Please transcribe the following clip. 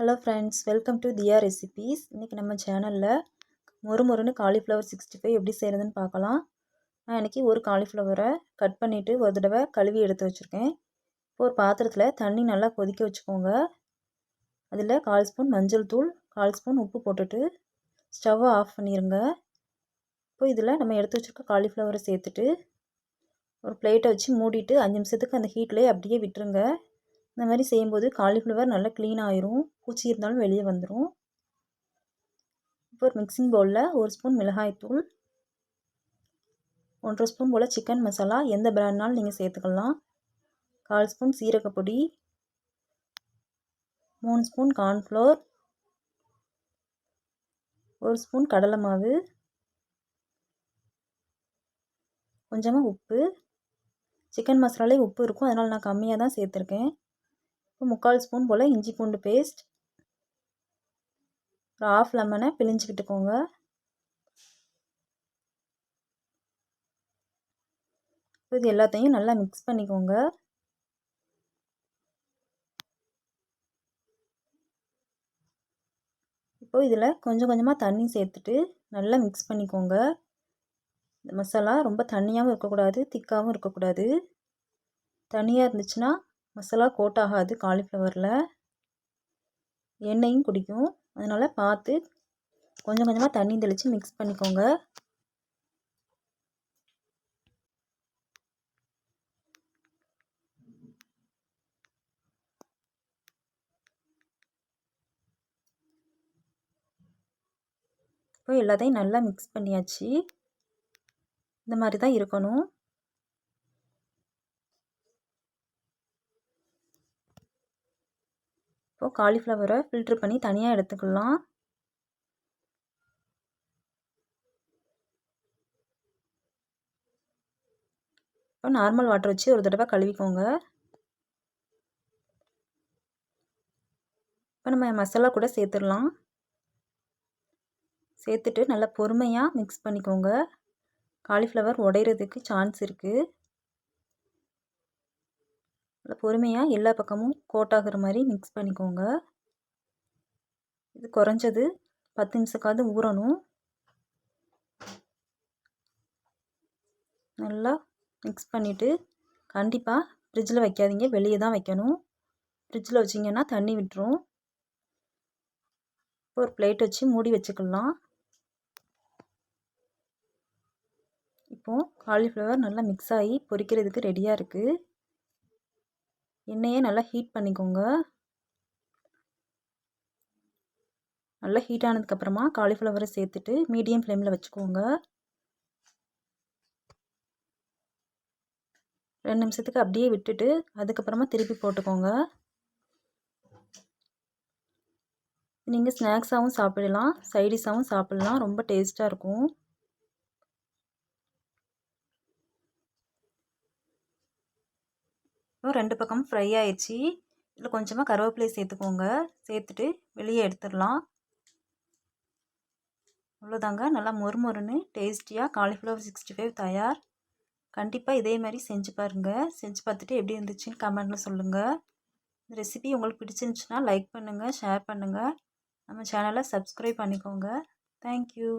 Hello friends welcome to Diya recipes இன்றைக்கி நம்ம சேனலில் மொறு மொறுன்னு காலிஃப்ளவர் சிக்ஸ்டி ஃபைவ் எப்படி செய்கிறதுன்னு பார்க்கலாம். நான் இன்றைக்கி ஒரு காலிஃப்ளவரை கட் பண்ணிவிட்டு ஒரு தடவை கழுவி எடுத்து வச்சுருக்கேன். இப்போ ஒரு பாத்திரத்தில் தண்ணி நல்லா கொதிக்க வச்சுக்கோங்க. அதில் கால் ஸ்பூன் மஞ்சள் தூள் கால் ஸ்பூன் உப்பு போட்டுட்டு ஸ்டவ்வை ஆஃப் பண்ணிடுங்க இப்போ இதில் நம்ம எடுத்து வச்சுருக்க காலிஃப்ளவரை சேர்த்துட்டு ஒரு பிளேட்டை வச்சு மூடிட்டு அஞ்சு நிமிஷத்துக்கு அந்த ஹீட்லேயே அப்படியே விட்டுருங்க. இந்த மாதிரி செய்யும்போது காலிஃப்ளவர் நல்லா க்ளீன் ஆயிரும். பூச்சி இருந்தாலும் வெளியே வந்துடும் இப்போ ஒரு மிக்சிங் பவுலில் ஒரு ஸ்பூன் மிளகாய்த்தூள் ஒன்றரை ஸ்பூன் போல் சிக்கன் மசாலா எந்த பிராண்ட்னாலும் நீங்கள் சேர்த்துக்கலாம். கால் ஸ்பூன் சீரகப்பொடி மூணு ஸ்பூன் கார்ன்ஃப்ளோர் ஒரு ஸ்பூன் கடலை மாவு. கொஞ்சமாக உப்பு. சிக்கன் மசாலாலே உப்பு இருக்கும். அதனால் நான் கம்மியாக தான் சேர்த்துருக்கேன். முக்கால் ஸ்பூன் போல் இஞ்சி பூண்டு பேஸ்ட் ஒரு ஆஃப் லெமனை பிழிஞ்சிக்கிட்டுக்கோங்க இது எல்லாத்தையும் நல்லா மிக்ஸ் பண்ணிக்கோங்க. இப்போ இதில் கொஞ்சம் கொஞ்சமாக தண்ணி சேர்த்துட்டு நல்லா மிக்ஸ் பண்ணிக்கோங்க. இந்த மசாலா ரொம்ப தண்ணியாகவும் இருக்கக்கூடாது திக்காகவும் இருக்கக்கூடாது. தண்ணியாக இருந்துச்சுன்னா மசாலா கோட் ஆகாது காலிஃப்ளவரில் எண்ணெயும் குடிக்கும். அதனால் பார்த்து கொஞ்சம் கொஞ்சமாக தண்ணி தெளித்து மிக்ஸ் பண்ணிக்கோங்க. இப்போ எல்லாத்தையும் நல்லா மிக்ஸ் பண்ணியாச்சு. இந்த மாதிரி தான் இருக்கணும். இப்போது காலிஃப்ளவரை ஃபில்ட்ரு பண்ணி தனியாக எடுத்துக்கலாம். இப்போ நார்மல் வாட்டர் வச்சு ஒரு தடவை கழுவிக்கோங்க. இப்போ நம்ம மசாலா கூட சேர்த்துடலாம். சேர்த்துட்டு நல்லா பொறுமையாக மிக்ஸ் பண்ணிக்கோங்க. காலிஃப்ளவர் உடையிறதுக்கு சான்ஸ் இருக்குது பொறுமையாக எல்லா பக்கமும் கோட் ஆகிற மாதிரி மிக்ஸ் பண்ணிக்கோங்க. இது குறைஞ்சது பத்து நிமிஷக்காவது ஊறணும். நல்லா மிக்ஸ் பண்ணிவிட்டு கண்டிப்பாக ஃப்ரிட்ஜில் வைக்காதீங்க. வெளியே தான் வைக்கணும். ஃப்ரிட்ஜில் வச்சிங்கன்னா தண்ணி விட்டுரும். ஒரு பிளேட் வச்சு மூடி வச்சுக்கலாம். இப்போது காலிஃப்ளவர் நல்லா மிக்ஸ் ஆகி பொரிக்கிறதுக்கு ரெடியாக இருக்குது எண்ணெயை நல்லா ஹீட் பண்ணிக்கோங்க. நல்லா ஹீட் ஆனதுக்கப்புறமா காலிஃப்ளவரை சேர்த்துட்டு மீடியம் ஃப்ளேமில் வச்சுக்கோங்க. ரெண்டு நிமிஷத்துக்கு அப்படியே விட்டுட்டு அதுக்கப்புறமா திருப்பி போட்டுக்கோங்க. நீங்கள் ஸ்நாக்ஸாகவும் சாப்பிடலாம் சைடிஷாகவும் சாப்பிட்லாம் ரொம்ப டேஸ்ட்டாக இருக்கும். இப்போ ரெண்டு பக்கமும் ஃப்ரை ஆயிடுச்சு. இதில் கொஞ்சமாக கருவேப்பிலையை சேர்த்துக்கோங்க. சேர்த்துட்டு வெளியே எடுத்துடலாம். அவ்வளோதாங்க. நல்லா மொறு மொறுன்னு டேஸ்டியாக காலிஃப்ளவர் சிக்ஸ்டி ஃபைவ் தயார். கண்டிப்பாக இதே மாதிரி செஞ்சு பாருங்கள் செஞ்சு பார்த்துட்டு எப்படி இருந்துச்சுன்னு கமெண்ட்டில் சொல்லுங்கள் இந்த ரெசிபி உங்களுக்கு பிடிச்சிருந்துச்சுன்னா லைக் பண்ணுங்கள் ஷேர் பண்ணுங்கள் நம்ம சேனலை சப்ஸ்கிரைப் பண்ணிக்கோங்க. தேங்க்யூ